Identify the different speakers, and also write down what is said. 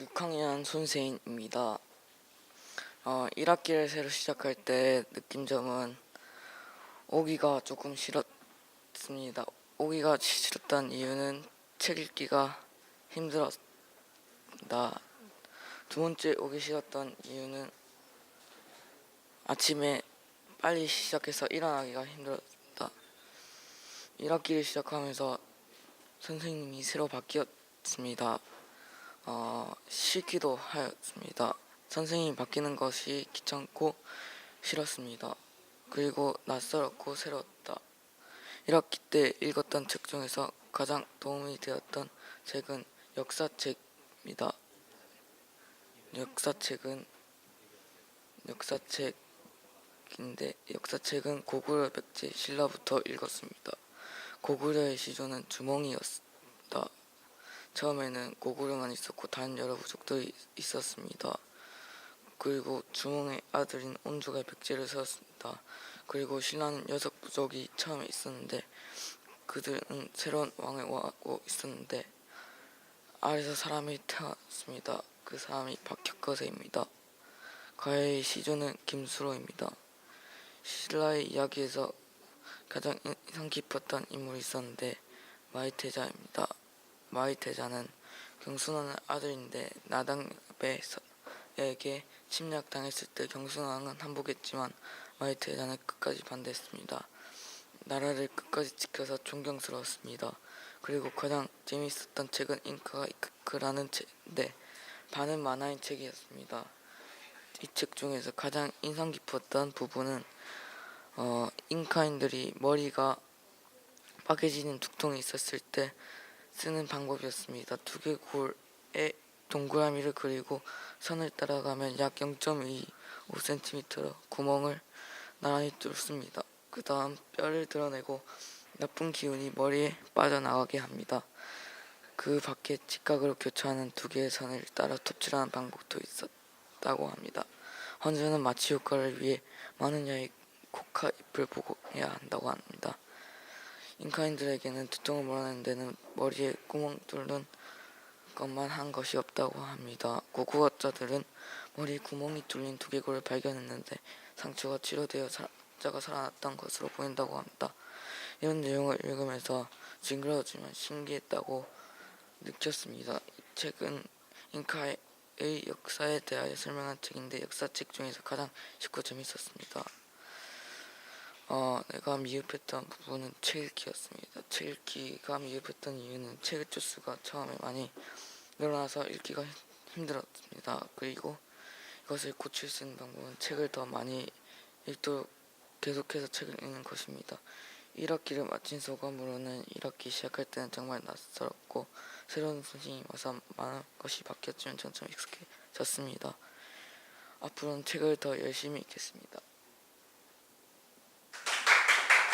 Speaker 1: 6학년 손세인입니다. 어, 1학기를 새로 시작할 때 느낀 점은 오기가 조금 싫었습니다. 오기가 싫었던 이유는 책 읽기가 힘들었다. 두 번째 오기 싫었던 이유는 아침에 빨리 시작해서 일어나기가 힘들었다. 1학기를 시작하면서 선생님이 새로 바뀌었습니다. 어, 싫기도 하였습니다. 선생님이 바뀌는 것이 귀찮고 싫었습니다. 그리고 낯설었고 새로웠다. 1학기 때 읽었던 책 중에서 가장 도움이 되었던 책은 역사책입니다. 역사책은 역사책인데 역사책은 고구려 백제 신라부터 읽었습니다. 고구려의 시조는 주몽이었다. 처음에는 고구려만 있었고 다른 여러 부족들이 있었습니다. 그리고 주몽의 아들인 온주가 백제를 세웠습니다. 그리고 신라는 여섯 부족이 처음에 있었는데 그들은 새로운 왕을 원하고 있었는데 아래서 사람이 태어났습니다. 그 사람이 박혁거세입니다. 가해의 시조는 김수로입니다. 신라의 이야기에서 가장 인상 깊었던 인물이 있었는데 마이태자입니다. 마이태자는 경순왕의 아들인데 나당배에게 침략당했을 때 경순왕은 항복했지만 마이태자는 끝까지 반대했습니다. 나라를 끝까지 지켜서 존경스러웠습니다. 그리고 가장 재미있었던 책은 잉카가 이크크라는 책인데 반은 만화인 책이었습니다. 이 책 중에서 가장 인상 깊었던 부분은 어, 잉카인들이 머리가 빠개지는 두통이 있었을 때 쓰는 방법이었습니다. 두개골에 동그라미를 그리고 선을 따라가면 약 0.25cm로 구멍을 나란히 뚫습니다. 그 다음 뼈를 드러내고 나쁜 기운이 머리에 빠져나가게 합니다. 그 밖에 직각으로 교차하는 두 개의 선을 따라 톱질하는 방법도 있었다고 합니다. 헌주는 마취 효과를 위해 많은 야의 코카 잎을 보고 해야 한다고 합니다. 잉카인들에게는 두통을 몰아내는 데는 머리에 구멍 뚫는 것만 한 것이 없다고 합니다. 고고학자들은 머리 구멍이 뚫린 두개골을 발견했는데 상처가 치료되어 사자가 살아났던 것으로 보인다고 합니다. 이런 내용을 읽으면서 징그러웠지만 신기했다고 느꼈습니다. 이 책은 잉카의 역사에 대하여 설명한 책인데 역사책 중에서 가장 쉽고 재밌었습니다. 어, 내가 미흡했던 부분은 책 읽기였습니다. 책 읽기가 미흡했던 이유는 책 주수가 처음에 많이 늘어나서 읽기가 힘- 힘들었습니다. 그리고 이것을 고칠 수 있는 방법은 책을 더 많이 읽도록 계속해서 책을 읽는 것입니다. 1학기를 마친 소감으로는 1학기 시작할 때는 정말 낯설었고 새로운 선생님이 와서 많은 것이 바뀌었지만 점점 익숙해졌습니다. 앞으로는 책을 더 열심히 읽겠습니다.